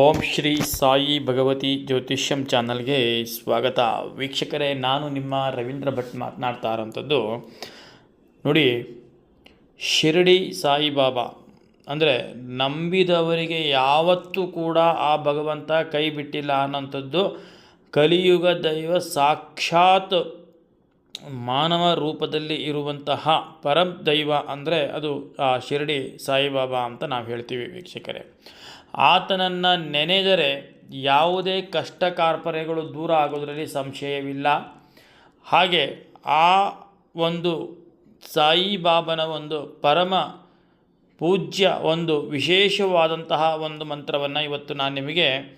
ಓಂ ಶ್ರೀ ಸಾಯಿ ಭಗವತಿ ಜ್ಯೋತಿಷ್ಯಂ ಚಾನಲ್ಗೆ ಸ್ವಾಗತ. ವೀಕ್ಷಕರೇ, ನಾನು ನಿಮ್ಮ ರವೀಂದ್ರ ಭಟ್ ಮಾತನಾಡ್ತಾ ಇರೋಂಥದ್ದು. ನೋಡಿ, ಶಿರಡಿ ಸಾಯಿಬಾಬಾ ಅಂದರೆ ನಂಬಿದವರಿಗೆ ಯಾವತ್ತೂ ಕೂಡ ಆ ಭಗವಂತ ಕೈ ಬಿಟ್ಟಿಲ್ಲ ಅನ್ನೋಂಥದ್ದು ಕಲಿಯುಗ ದೈವ ಸಾಕ್ಷಾತ್ ಮಾನವ ರೂಪದಲ್ಲಿ ಇರುವಂತಹ ಪರಂ ದೈವ ಅಂದರೆ ಅದು, ಆ, ಶಿರಡಿ ಸಾಯಿಬಾಬಾ ಅಂತ ನಾವು ಹೇಳ್ತೀವಿ ವೀಕ್ಷಕರೇ. ಆತನನ್ನು ನೆನೆದರೆ ಯಾವುದೇ ಕಷ್ಟ ಕಾರ್ಪರೆಗಳು ದೂರ ಆಗೋದರಲ್ಲಿ ಸಂಶಯವಿಲ್ಲ. ಹಾಗೆ ಆ ಒಂದು ಸಾಯಿಬಾಬನ ಒಂದು ಪರಮ ಪೂಜ್ಯ ಒಂದು ವಿಶೇಷವಾದಂತಹ ಒಂದು ಮಂತ್ರವನ್ನು ಇವತ್ತು ನಾನು ನಿಮಗೆ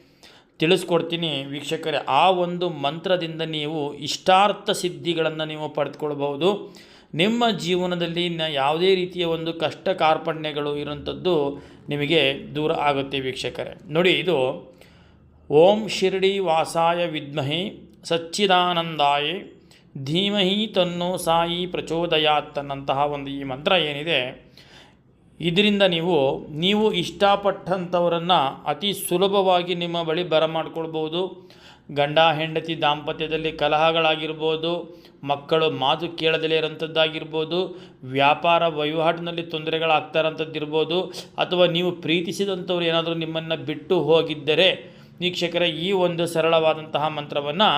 ತಿಳಿಸ್ಕೊಡ್ತೀನಿ ವೀಕ್ಷಕರೇ. ಆ ಒಂದು ಮಂತ್ರದಿಂದ ನೀವು ಇಷ್ಟಾರ್ಥ ಸಿದ್ಧಿಗಳನ್ನು ನೀವು ಪಡೆದುಕೊಳ್ಬಹುದು ನಿಮ್ಮ ಜೀವನದಲ್ಲಿ ಯಾವುದೇ ರೀತಿಯ ಒಂದು ಕಷ್ಟ ಕಾರ್ಪಣ್ಯಗಳು ಇರುವಂಥದ್ದು ನಿಮಗೆ ದೂರ ಆಗುತ್ತೆ ವೀಕ್ಷಕರೇ. ನೋಡಿ, ಇದು ಓಂ ಶಿರಡಿ ವಾಸಾಯ ವಿದ್ಮಹೆ ಸಚ್ಚಿದಾನಂದಾಯ ಧೀಮಹಿ ತನ್ನೋ ಸಾಯಿ ಪ್ರಚೋದಯಾತ್ ಅನ್ನಂತಹ ಒಂದು ಈ ಮಂತ್ರ ಏನಿದೆ. ಇದರಿಂದ ನೀವು ನೀವು ಇಷ್ಟಪಟ್ಟಂಥವರನ್ನು ಅತಿ ಸುಲಭವಾಗಿ ನಿಮ್ಮ ಬಳಿ ಬರಮಾಡ್ಕೊಳ್ಬೋದು ಗಂಡ, ಹೆಂಡತಿ ದಾಂಪತ್ಯದಲ್ಲಿ ಕಲಹಗಳಾಗಿರ್ಬೋದು, ಮಕ್ಕಳು ಮಾತು ಕೇಳದಲೇ ಇರೋಂಥದ್ದಾಗಿರ್ಬೋದು, ವ್ಯಾಪಾರ ವಹಿವಾಟಿನಲ್ಲಿ ತೊಂದರೆಗಳಾಗ್ತಾ ಇರೋಂಥದ್ದಿರ್ಬೋದು, ಅಥವಾ ನೀವು ಪ್ರೀತಿಸಿದಂಥವ್ರು ಏನಾದರೂ ನಿಮ್ಮನ್ನು ಬಿಟ್ಟು ಹೋಗಿದ್ದರೆ ವೀಕ್ಷಕರ, ಈ ಒಂದು ಸರಳವಾದಂತಹ ಮಂತ್ರವನ್ನು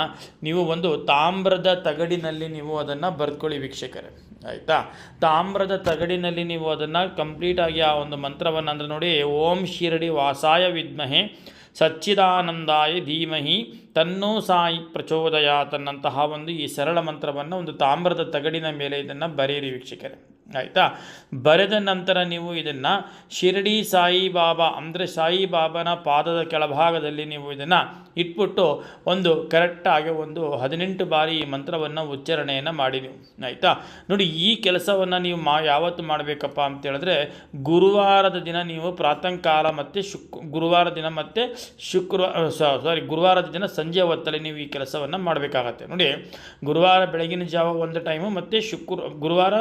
ನೀವು ಒಂದು ತಾಮ್ರದ ತಗಡಿನಲ್ಲಿ ನೀವು ಅದನ್ನು ಬರ್ಕೊಳ್ಳಿ ವೀಕ್ಷಕರೇ. ಆಯಿತಾ? ತಾಮ್ರದ ತಗಡಿನಲ್ಲಿ ನೀವು ಅದನ್ನು ಕಂಪ್ಲೀಟಾಗಿ ಆ ಒಂದು ಮಂತ್ರವನ್ನು ಅಂದರೆ ನೋಡಿ, ಓಂ ಶಿರಡಿ ವಾಸಾಯ ವಿದ್ಮಹೆ, ಸಚ್ಚಿದಾನಂದಾಯ ಧೀಮಹಿ, ತನ್ನೋ ಸಾಯಿ ಪ್ರಚೋದಯ ತನ್ನಂತಹ ಒಂದು ಈ ಸರಳ ಮಂತ್ರವನ್ನು ಒಂದು ತಾಮ್ರದ ತಗಡಿನ ಮೇಲೆ ಇದನ್ನು ಬರೆಯಿರಿ ವೀಕ್ಷಕರೇ. ಆಯಿತಾ? ಬರೆದ ನಂತರ ನೀವು ಇದನ್ನು ಶಿರಡಿ ಸಾಯಿಬಾಬಾ, ಅಂದರೆ ಸಾಯಿಬಾಬಾನ ಪಾದದ ಕೆಳಭಾಗದಲ್ಲಿ ನೀವು ಇದನ್ನು ಇಟ್ಬಿಟ್ಟು ಒಂದು ಕರೆಕ್ಟಾಗಿ ಒಂದು ಹದಿನೆಂಟು ಬಾರಿ ಈ ಮಂತ್ರವನ್ನು ಉಚ್ಚಾರಣೆಯನ್ನು ಮಾಡಿ ನೀವು. ಆಯಿತಾ? ನೋಡಿ, ಈ ಕೆಲಸವನ್ನು ನೀವು ಮಾ, ಯಾವತ್ತು ಮಾಡಬೇಕಪ್ಪ ಅಂತ ಹೇಳಿದ್ರೆ, ಗುರುವಾರದ ದಿನ ನೀವು ಪ್ರಾತಃಕಾಲ ಮತ್ತು ಶುಕ್, ಗುರುವಾರ ದಿನ ಮತ್ತು ಶುಕ್ರ ಸಾರಿ ಗುರುವಾರದ ದಿನ ಸಂಜೆ ಹೊತ್ತಲ್ಲಿ ನೀವು ಈ ಕೆಲಸವನ್ನು ಮಾಡಬೇಕಾಗತ್ತೆ. ನೋಡಿ, ಗುರುವಾರ ಬೆಳಗಿನ ಜಾವ ಒಂದು ಟೈಮು ಮತ್ತು ಶುಕ್ರ, ಗುರುವಾರ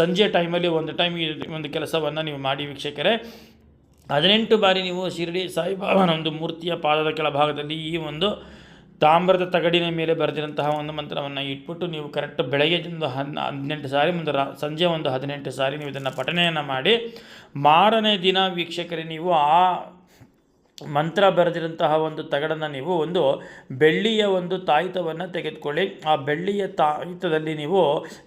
ಸಂಜೆ ಟೈಮಲ್ಲಿ ಒಂದು ಟೈಮ್ ಒಂದು ಕೆಲಸವನ್ನು ನೀವು ಮಾಡಿ ವೀಕ್ಷಕರೇ. ಹದಿನೆಂಟು ಬಾರಿ ನೀವು ಶಿರಡಿ ಸಾಯಿಬಾಬಾನ ಒಂದು ಮೂರ್ತಿಯ ಪಾದದ ಕೆಳಭಾಗದಲ್ಲಿ ಈ ಒಂದು ತಾಮ್ರದ ತಗಡಿನ ಮೇಲೆ ಬರೆದಿರಂತಹ ಒಂದು ಮಂತ್ರವನ್ನು ಇಟ್ಬಿಟ್ಟು ನೀವು ಕರೆಕ್ಟ್ ಬೆಳಗ್ಗೆ ಒಂದು ಹದಿನೆಂಟು ಸಾರಿ ಮುಂದೆ ರಾ ಸಂಜೆ ಒಂದು ಹದಿನೆಂಟು ಸಾರಿ ನೀವು ಇದನ್ನು ಪಠನೆಯನ್ನು ಮಾಡಿ ಮಾರನೇ ದಿನ ವೀಕ್ಷಕರೇ ನೀವು ಆ ಮಂತ್ರ ಬರೆದಿರಂತಹ ಒಂದು ತಗಡನ್ನು ನೀವು ಒಂದು ಬೆಳ್ಳಿಯ ಒಂದು ತಾಯಿತವನ್ನು ತೆಗೆದುಕೊಳ್ಳಿ. ಆ ಬೆಳ್ಳಿಯ ತಾಯಿತದಲ್ಲಿ ನೀವು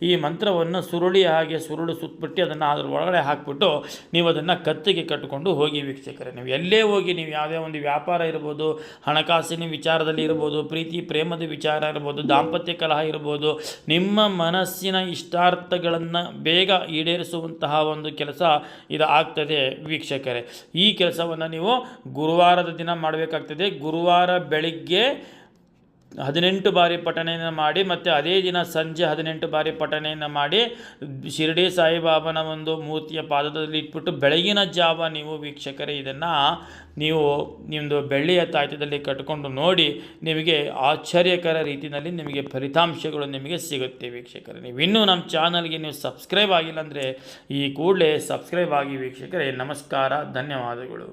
ಈ ಮಂತ್ರವನ್ನು ಸುರುಳಿ ಹಾಗೆ ಸುರುಳು ಸುತ್ತಬಿಟ್ಟು ಅದನ್ನು ಅದರ ಒಳಗಡೆ ಹಾಕಿಬಿಟ್ಟು ನೀವು ಅದನ್ನು ಕತ್ತಿಗೆ ಕಟ್ಟಿಕೊಂಡು ಹೋಗಿ ವೀಕ್ಷಕರೆ. ನೀವು ಎಲ್ಲೇ ಹೋಗಿ ನೀವು ಯಾವುದೇ ಒಂದು ವ್ಯಾಪಾರ ಇರ್ಬೋದು, ಹಣಕಾಸಿನ ವಿಚಾರದಲ್ಲಿ ಇರ್ಬೋದು, ಪ್ರೀತಿ ಪ್ರೇಮದ ವಿಚಾರ ಇರ್ಬೋದು, ದಾಂಪತ್ಯ ಕಲಹ ಇರ್ಬೋದು, ನಿಮ್ಮ ಮನಸ್ಸಿನ ಇಷ್ಟಾರ್ಥಗಳನ್ನು ಬೇಗ ಈಡೇರಿಸುವಂತಹ ಒಂದು ಕೆಲಸ ಇದು ಆಗ್ತದೆ ವೀಕ್ಷಕರೇ. ಈ ಕೆಲಸವನ್ನು ನೀವು ಗುರುವಾರ ಗುರುವಾರದ ದಿನ ಮಾಡಬೇಕಾಗ್ತದೆ. ಗುರುವಾರ ಬೆಳಿಗ್ಗೆ ಹದಿನೆಂಟು ಬಾರಿ ಪಠಣೆಯನ್ನು ಮಾಡಿ, ಮತ್ತು ಅದೇ ದಿನ ಸಂಜೆ ಹದಿನೆಂಟು ಬಾರಿ ಪಠಣೆಯನ್ನು ಮಾಡಿ, ಶಿರಡಿ ಸಾಯಿಬಾಬನ ಒಂದು ಮೂರ್ತಿಯ ಪಾದದಲ್ಲಿ ಇಟ್ಬಿಟ್ಟು ಬೆಳಗಿನ ಜಾವ ನೀವು ವೀಕ್ಷಕರೇ, ಇದನ್ನು ನೀವು ನಿಮ್ಮದು ಬೆಳ್ಳಿಯ ತಾಯ್ತದಲ್ಲಿ ಕಟ್ಕೊಂಡು ನೋಡಿ ನಿಮಗೆ ಆಶ್ಚರ್ಯಕರ ರೀತಿಯಲ್ಲಿ ನಿಮಗೆ ಫಲಿತಾಂಶಗಳು ನಿಮಗೆ ಸಿಗುತ್ತೆ ವೀಕ್ಷಕರೇ. ನೀವು ಇನ್ನೂ ನಮ್ಮ ಚಾನಲ್ಗೆ ನೀವು ಸಬ್ಸ್ಕ್ರೈಬ್ ಆಗಿಲ್ಲ ಅಂದರೆ ಈ ಕೂಡಲೇ ಸಬ್ಸ್ಕ್ರೈಬ್ ಆಗಿ ವೀಕ್ಷಕರೇ. ನಮಸ್ಕಾರ, ಧನ್ಯವಾದಗಳು.